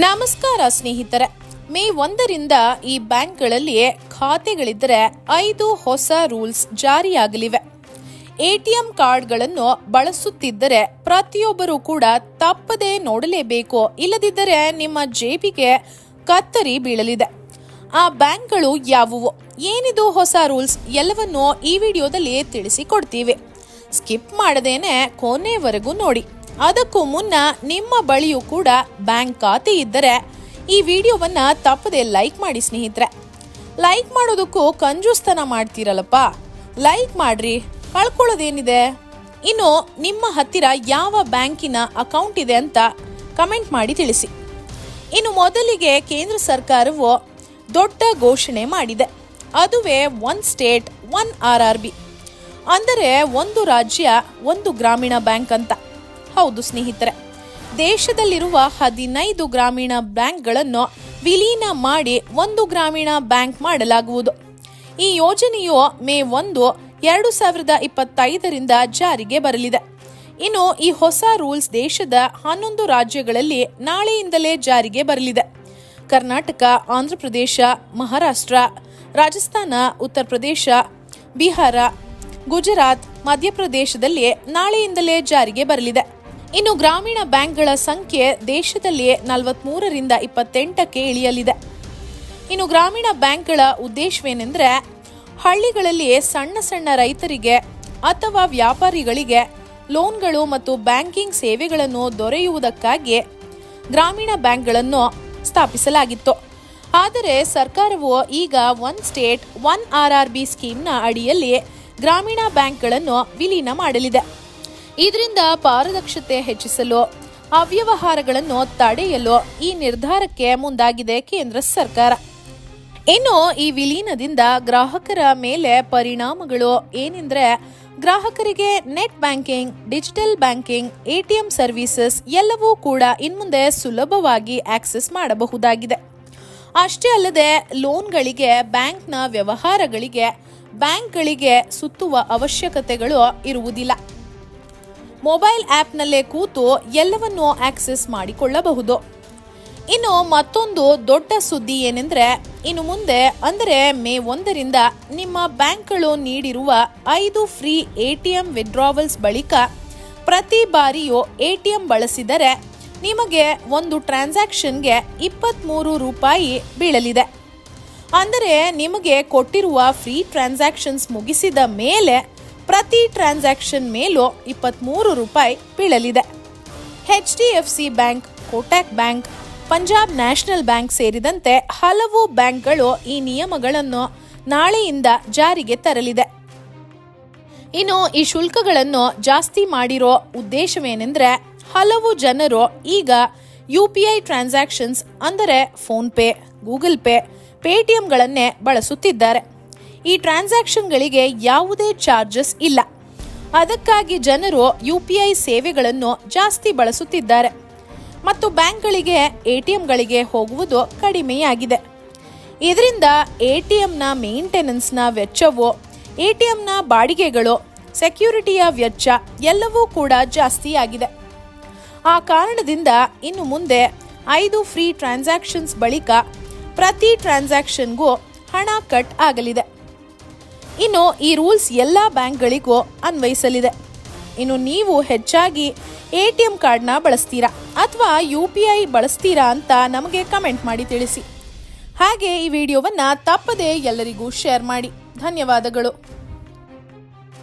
ನಮಸ್ಕಾರ ಸ್ನೇಹಿತರೆ, ಮೇ ಒಂದರಿಂದ ಈ ಬ್ಯಾಂಕ್ಗಳಲ್ಲಿ ಖಾತೆಗಳಿದ್ದರೆ ಐದು ಹೊಸ ರೂಲ್ಸ್ ಜಾರಿಯಾಗಲಿವೆ. ಎಟಿಎಂ ಕಾರ್ಡ್ಗಳನ್ನು ಬಳಸುತ್ತಿದ್ದರೆ ಪ್ರತಿಯೊಬ್ಬರೂ ಕೂಡ ತಪ್ಪದೆ ನೋಡಲೇಬೇಕು, ಇಲ್ಲದಿದ್ದರೆ ನಿಮ್ಮ ಜೇಬಿಗೆ ಕತ್ತರಿ ಬೀಳಲಿದೆ. ಆ ಬ್ಯಾಂಕ್ಗಳು ಯಾವುವು? ಏನಿದು ಹೊಸ ರೂಲ್ಸ್? ಎಲ್ಲವನ್ನೂ ಈ ವಿಡಿಯೋದಲ್ಲಿ ತಿಳಿಸಿಕೊಡ್ತೀವಿ. ಸ್ಕಿಪ್ ಮಾಡದೇನೆ ಕೊನೆವರೆಗೂ ನೋಡಿ. ಅದಕ್ಕೂ ಮುನ್ನ ನಿಮ್ಮ ಬಳಿಯೂ ಕೂಡ ಬ್ಯಾಂಕ್ ಖಾತೆ ಇದ್ದರೆ ಈ ವಿಡಿಯೋವನ್ನ ತಪ್ಪದೆ ಲೈಕ್ ಮಾಡಿ ಸ್ನೇಹಿತರೆ. ಲೈಕ್ ಮಾಡೋದಕ್ಕೂ ಕಂಜೂಸ್ತನ ಮಾಡ್ತೀರಲ್ಲಪ್ಪ. ಲೈಕ್ ಮಾಡ್ರಿ, ಕಳ್ಕೊಳ್ಳೋದೇನಿದೆ? ಇನ್ನು ನಿಮ್ಮ ಹತ್ತಿರ ಯಾವ ಬ್ಯಾಂಕಿನ ಅಕೌಂಟ್ ಇದೆ ಅಂತ ಕಮೆಂಟ್ ಮಾಡಿ ತಿಳಿಸಿ. ಇನ್ನು ಮೊದಲಿಗೆ ಕೇಂದ್ರ ಸರ್ಕಾರವು ದೊಡ್ಡ ಘೋಷಣೆ ಮಾಡಿದೆ. ಅದುವೇ one state, one R R B. ಅಂದರೆ ಒಂದು ರಾಜ್ಯ, ಒಂದು ಗ್ರಾಮೀಣ ಬ್ಯಾಂಕ್ ಅಂತ. ಹೌದು ಸ್ನೇಹಿತರೆ. ದೇಶದಲ್ಲಿರುವ ಹದಿನೈದು ಗ್ರಾಮೀಣ ಬ್ಯಾಂಕ್ಗಳನ್ನು ವಿಲೀನ ಮಾಡಿ ಒಂದು ಗ್ರಾಮೀಣ ಬ್ಯಾಂಕ್ ಮಾಡಲಾಗುವುದು. ಈ ಯೋಜನೆಯು ಮೇ ಒಂದು, ಎರಡು ಸಾವಿರದ ಇಪ್ಪತ್ತೈದರಿಂದ ಜಾರಿಗೆ ಬರಲಿದೆ. ಇನ್ನು ಈ ಹೊಸ ರೂಲ್ಸ್ ದೇಶದ ಹನ್ನೊಂದು ರಾಜ್ಯಗಳಲ್ಲಿ ನಾಳೆಯಿಂದಲೇ ಜಾರಿಗೆ ಬರಲಿದೆ. ಕರ್ನಾಟಕ ಆಂಧ್ರಪ್ರದೇಶ ಮಹಾರಾಷ್ಟ್ರ, ರಾಜಸ್ಥಾನ, ಉತ್ತರ ಪ್ರದೇಶ, ಬಿಹಾರ, ಗುಜರಾತ್, ಮಧ್ಯಪ್ರದೇಶದಲ್ಲಿ ನಾಳೆಯಿಂದಲೇ ಜಾರಿಗೆ ಬರಲಿದೆ. ಇನ್ನು ಗ್ರಾಮೀಣ ಬ್ಯಾಂಕ್ಗಳ ಸಂಖ್ಯೆ ದೇಶದಲ್ಲಿ ನಲವತ್ಮೂರರಿಂದ ಇಪ್ಪತ್ತೆಂಟಕ್ಕೆ ಇಳಿಯಲಿದೆ. ಇನ್ನು ಗ್ರಾಮೀಣ ಬ್ಯಾಂಕ್ಗಳ ಉದ್ದೇಶವೇನೆಂದರೆ ಹಳ್ಳಿಗಳಲ್ಲಿ ಸಣ್ಣ ಸಣ್ಣ ರೈತರಿಗೆ ಅಥವಾ ವ್ಯಾಪಾರಿಗಳಿಗೆ ಲೋನ್ಗಳು ಮತ್ತು ಬ್ಯಾಂಕಿಂಗ್ ಸೇವೆಗಳನ್ನು ದೊರೆಯುವುದಕ್ಕಾಗಿ ಗ್ರಾಮೀಣ ಬ್ಯಾಂಕ್ಗಳನ್ನು ಸ್ಥಾಪಿಸಲಾಗಿತ್ತು. ಆದರೆ ಸರ್ಕಾರವು ಈಗ one state one R R B ಸ್ಕೀಮ್ನ ಅಡಿಯಲ್ಲಿ ಗ್ರಾಮೀಣ ಬ್ಯಾಂಕ್ಗಳನ್ನು ವಿಲೀನ ಮಾಡಲಿದೆ. ಇದರಿಂದ ಪಾರದಕ್ಷತೆ ಹೆಚ್ಚಿಸಲು, ಅವ್ಯವಹಾರಗಳನ್ನು ತಡೆಯಲು ಈ ನಿರ್ಧಾರಕ್ಕೆ ಮುಂದಾಗಿದೆ ಕೇಂದ್ರ ಸರ್ಕಾರ. ಇನ್ನು ಈ ವಿಲೀನದಿಂದ ಗ್ರಾಹಕರ ಮೇಲೆ ಪರಿಣಾಮಗಳು ಏನೆಂದ್ರೆ, ಗ್ರಾಹಕರಿಗೆ net banking, digital banking, ATM services ಎಲ್ಲವೂ ಕೂಡ ಇನ್ಮುಂದೆ ಸುಲಭವಾಗಿ ಆಕ್ಸೆಸ್ ಮಾಡಬಹುದಾಗಿದೆ. ಅಷ್ಟೇ ಅಲ್ಲದೆ, ಲೋನ್ಗಳಿಗೆ, ಬ್ಯಾಂಕ್ನ ವ್ಯವಹಾರಗಳಿಗೆ, ಬ್ಯಾಂಕ್ಗಳಿಗೆ ಸುತ್ತುವ ಅವಶ್ಯಕತೆಗಳು ಇರುವುದಿಲ್ಲ. ಮೊಬೈಲ್ ಆ್ಯಪ್ನಲ್ಲೇ ಕೂತು ಎಲ್ಲವನ್ನೂ ಆಕ್ಸೆಸ್ ಮಾಡಿಕೊಳ್ಳಬಹುದು. ಇನ್ನು ಮತ್ತೊಂದು ದೊಡ್ಡ ಸುದ್ದಿ ಏನೆಂದರೆ, ಇನ್ನು ಮುಂದೆ ಅಂದರೆ ಮೇ ಒಂದರಿಂದ ನಿಮ್ಮ ಬ್ಯಾಂಕ್ಗಳು ನೀಡಿರುವ ಐದು free A T M withdrawals ಬಳಿಕ ಪ್ರತಿ ಬಾರಿಯೂ ಎ ಟಿ ಎಂ ಬಳಸಿದರೆ ನಿಮಗೆ ಒಂದು ಟ್ರಾನ್ಸಾಕ್ಷನ್ಗೆ ಇಪ್ಪತ್ತ್ಮೂರು ರೂಪಾಯಿ ಬೀಳಲಿದೆ. ಅಂದರೆ ನಿಮಗೆ ಕೊಟ್ಟಿರುವ ಫ್ರೀ ಟ್ರಾನ್ಸಾಕ್ಷನ್ಸ್ ಮುಗಿಸಿದ ಮೇಲೆ ಪ್ರತಿ ಟ್ರಾನ್ಸಾಕ್ಷನ್ ಮೇಲೂ ಇಪ್ಪತ್ತ್ಮೂರು ರೂಪಾಯಿ ಬೀಳಲಿದೆ. H D F C bank Kotak bank Punjab national bank ಸೇರಿದಂತೆ ಹಲವು ಬ್ಯಾಂಕ್ಗಳು ಈ ನಿಯಮಗಳನ್ನು ನಾಳೆಯಿಂದ ಜಾರಿಗೆ ತರಲಿದೆ. ಇನ್ನು ಈ ಶುಲ್ಕಗಳನ್ನು ಜಾಸ್ತಿ ಮಾಡಿರೋ ಉದ್ದೇಶವೇನೆಂದರೆ ಹಲವು ಜನರು ಈಗ ಯು ಪಿ ಐ ಟ್ರಾನ್ಸಾಕ್ಷನ್ಸ್ ಅಂದರೆ ಫೋನ್ಪೇ, ಗೂಗಲ್ ಪೇ, ಪೇಟಿಎಂಗಳನ್ನೇ ಬಳಸುತ್ತಿದ್ದಾರೆ. ಈ ಟ್ರಾನ್ಸಾಕ್ಷನ್ಗಳಿಗೆ ಯಾವುದೇ ಚಾರ್ಜಸ್ ಇಲ್ಲ. ಅದಕ್ಕಾಗಿ ಜನರು ಯು ಪಿ ಐ ಸೇವೆಗಳನ್ನು ಜಾಸ್ತಿ ಬಳಸುತ್ತಿದ್ದಾರೆ. ಮತ್ತು ಬ್ಯಾಂಕ್ಗಳಿಗೆ, ಎ ಟಿ ಎಂಗಳಿಗೆ ಹೋಗುವುದು ಕಡಿಮೆಯಾಗಿದೆ. ಇದರಿಂದ ಎ ಟಿ ಎಂನ ಮೇಂಟೆನೆನ್ಸ್ನ ವೆಚ್ಚವು, ಎ ಟಿ ಎಂನ ಬಾಡಿಗೆಗಳು, ಸೆಕ್ಯೂರಿಟಿಯ ವೆಚ್ಚ ಎಲ್ಲವೂ ಕೂಡ ಜಾಸ್ತಿಯಾಗಿದೆ. ಆ ಕಾರಣದಿಂದ ಇನ್ನು ಮುಂದೆ ಐದು ಫ್ರೀ ಟ್ರಾನ್ಸಾಕ್ಷನ್ಸ್ ಬಳಿಕ ಪ್ರತಿ ಟ್ರಾನ್ಸಾಕ್ಷನ್ಗೂ ಹಣ ಕಟ್ ಆಗಲಿದೆ. ಇನ್ನು ಈ ರೂಲ್ಸ್ ಎಲ್ಲ ಬ್ಯಾಂಕ್ಗಳಿಗೂ ಅನ್ವಯಿಸಲಿದೆ. ಇನ್ನು ನೀವು ಹೆಚ್ಚಾಗಿ ಎ ಟಿ ಎಂ ಕಾರ್ಡ್ನ ಬಳಸ್ತೀರಾ ಅಥವಾ ಯು ಪಿ ಐ ಬಳಸ್ತೀರಾ ಅಂತ ನಮಗೆ ಕಮೆಂಟ್ ಮಾಡಿ ತಿಳಿಸಿ. ಹಾಗೆ ಈ ವಿಡಿಯೋವನ್ನು ತಪ್ಪದೇ ಎಲ್ಲರಿಗೂ ಶೇರ್ ಮಾಡಿ. ಧನ್ಯವಾದಗಳು.